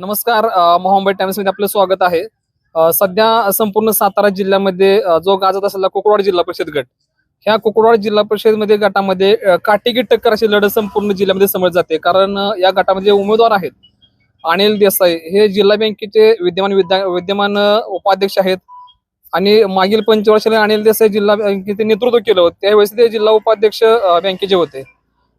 नमस्कार मोहम्मद टाइम्समध्ये आपलं स्वागत आहे. सध्या संपूर्ण सातारा जिल्ह्यामध्ये जो गाजत असलेला कुकुडवाड जिल्हा परिषद गट ह्या कुकुडवाड जिल्हा परिषदमध्ये गटामध्ये अ, काटेकी टक्कर अशी लढत संपूर्ण जिल्ह्यामध्ये समज जाते. कारण या गटामध्ये उमेदवार आहेत अनिल देसाई हे जिल्हा बँकेचे विद्यमान विद्या विद्यमान उपाध्यक्ष आहेत. आणि मागील पंचवर्षाला अनिल देसाई जिल्हा बँकेचे नेतृत्व केलं त्यावेळेस ते जिल्हा उपाध्यक्ष बँकेचे होते.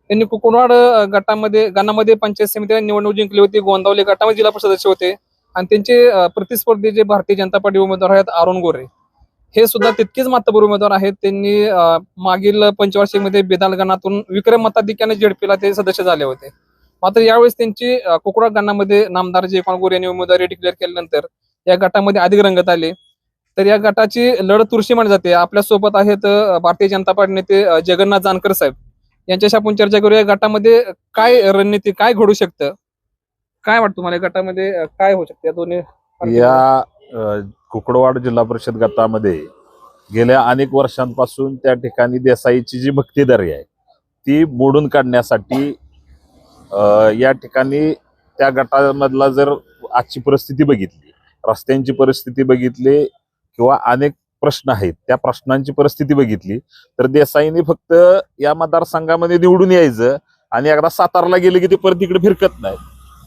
त्यांनी कुकुडवाड गटामध्ये गणामध्ये पंचायत समिती निवडणूक जिंकली होती गोंदावले गटामध्ये जिल्हा परिषद सदस्य होते. आणि त्यांचे प्रतिस्पर्धी जे भारतीय जनता पार्टी उमेदवार आहेत अरुण गोरे हे सुद्धा तितकेच मातबर उमेदवार आहेत. त्यांनी मागील पंचवार्षिकमध्ये बेदाल गणातून विक्रम मताधिक्याने झेडपीला ते सदस्य झाले होते. मात्र यावेळेस त्यांची अ, कुकुडा गणामध्ये नामदार जयपाल गोरे यांनी उमेदवारी डिक्लेअर केल्यानंतर या गटामध्ये अधिक रंगत आले. तर या गटाची लढत तुळशी मानली जाते. आपल्यासोबत आहेत भारतीय जनता पार्टी नेते जगन्नाथ जानकर साहेब. यांच्याशी आपण चर्चा करूया. या गटामध्ये काय रणनीती काय घडू शकतं? काय वाटतं तुम्हाला गटामध्ये? काय होऊ शकतं? या दोन्ही या कुकडवाड जिल्हा परिषद गटामध्ये गेल्या अनेक वर्षांपासून त्या ठिकाणी देसाईची जी भक्तीदारी आहे ती मोडून काढण्यासाठी या ठिकाणी त्या गटामधला जर आजची परिस्थिती बघितली रस्त्यांची परिस्थिती बघितली किंवा अनेक प्रश्न आहेत. त्या प्रश्नांची परिस्थिती बघितली. तर देसाईने फक्त या मतदारसंघामध्ये निवडून यायचं आणि एकदा सातारला गेले की ते परत इकडे फिरकत नाही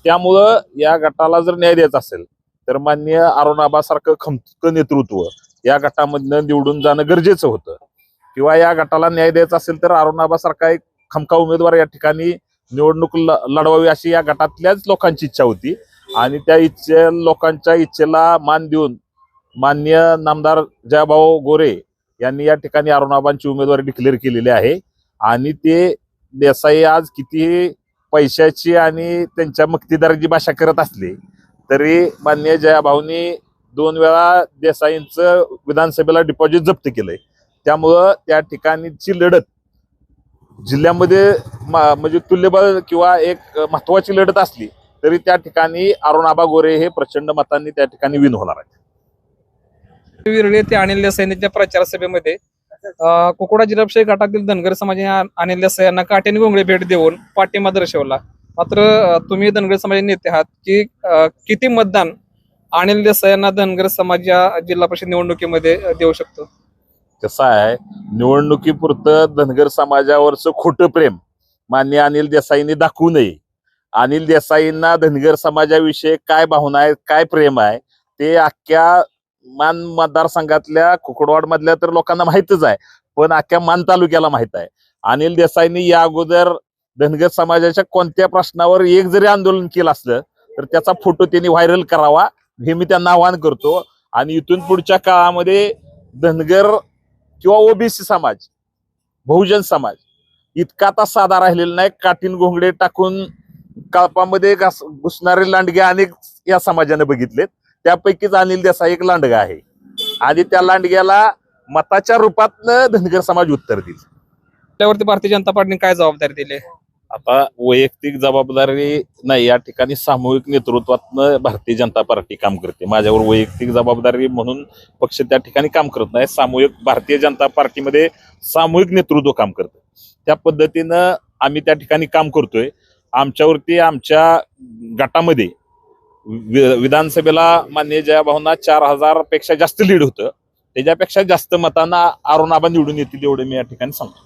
त्यामुळं या गटाला जर न्याय द्यायचा असेल तर मान्य अरुणाबासारखं खमक नेतृत्व या गटामधनं निवडून जाणं गरजेचं होतं. किंवा या गटाला न्याय द्यायचा असेल तर अरुणाबासारखा एक खमका उमेदवार या ठिकाणी निवडणूक लढवावी अशी या गटातल्याच लोकांची इच्छा होती. आणि त्या इच्छे लोकांच्या इच्छेला मान देऊन मान्य नामदार जयभाऊ गोरे यांनी या ठिकाणी अरुणाबांची उमेदवारी डिक्लेअर केलेली आहे. आणि ते देसाई आज किती पैशाची आणि त्यांच्या मक्तीदाराची भाषा करत असले तरी मान्य जयाभाऊनी दोन वेळा देसाईंचं विधानसभेला डिपॉझिट जप्त केलंय. त्यामुळं त्या ठिकाणीची लढत जिल्ह्यामध्ये मा- म्हणजे तुल्यबळ किंवा एक महत्वाची लढत असली तरी त्या ठिकाणी अरुणाबा गोरे हे प्रचंड मतांनी त्या ठिकाणी विन होणार आहेत. विरळे ते अनिल देसाई यांच्या प्रचार सभेमध्ये कुकुडा जिल्हा गटातील धनगर समाजाने अनिल देसाई यांना काट्याने गोंगळे भेट देऊन पाठिंबा दर्शवला. मात्र तुम्ही धनगर समाजाचे नेते आहात की किती मतदान अनिल देसाई यांना धनगर समाज या जिल्हा परिषद निवडणुकीमध्ये देऊ शकतो? कसं आहे निवडणुकीपुरतं धनगर समाजावरचं खोटं प्रेम मान्य अनिल देसाईंनी दाखवू नये. अनिल देसाईंना धनगर समाजाविषयी काय भावना आहे काय प्रेम आहे ते अख्ख्या मान मतदारसंघातल्या कुकडवाड मधल्या तर लोकांना माहितच आहे. पण अख्ख्या मान तालुक्याला माहीत आहे. अनिल देसाईंनी या अगोदर धनगर समाजाच्या कोणत्या प्रश्नावर एक जरी आंदोलन केलं असलं तर त्याचा फोटो त्यांनी व्हायरल करावा हे मी त्यांना आवाहन करतो. आणि इथून पुढच्या काळामध्ये धनगर किंवा ओबीसी समाज बहुजन समाज इतका आता साधा राहिलेला नाही. काटीन घोंगडे टाकून कळपामध्ये घास- घुसणारे लांडगे अनेक या समाजाने बघितलेत. त्यापैकीच अनिल देसाई एक लांडगा आहे. आणि त्या लांडग्याला मताच्या रूपातनं धनगर समाज उत्तर देईल. त्यावरती भारतीय जनता पार्टीने काय जबाबदारी दिली? आता वैयक्तिक जबाबदारी नाही या ठिकाणी सामूहिक नेतृत्वातनं भारतीय जनता पार्टी काम करते. माझ्यावर वैयक्तिक जबाबदारी म्हणून पक्ष त्या ठिकाणी काम करत नाही. सामूहिक भारतीय जनता पार्टीमध्ये सामूहिक नेतृत्व काम करतं. त्या पद्धतीनं आम्ही त्या ठिकाणी काम करतोय. आमच्यावरती आमच्या गटामध्ये विधानसभेला मान्य जयाभावना चार हजारपेक्षा जास्त लीड होतं. त्याच्यापेक्षा जास्त मतांना अरुणाबा निवडून येतील एवढं मी या ठिकाणी सांगतो.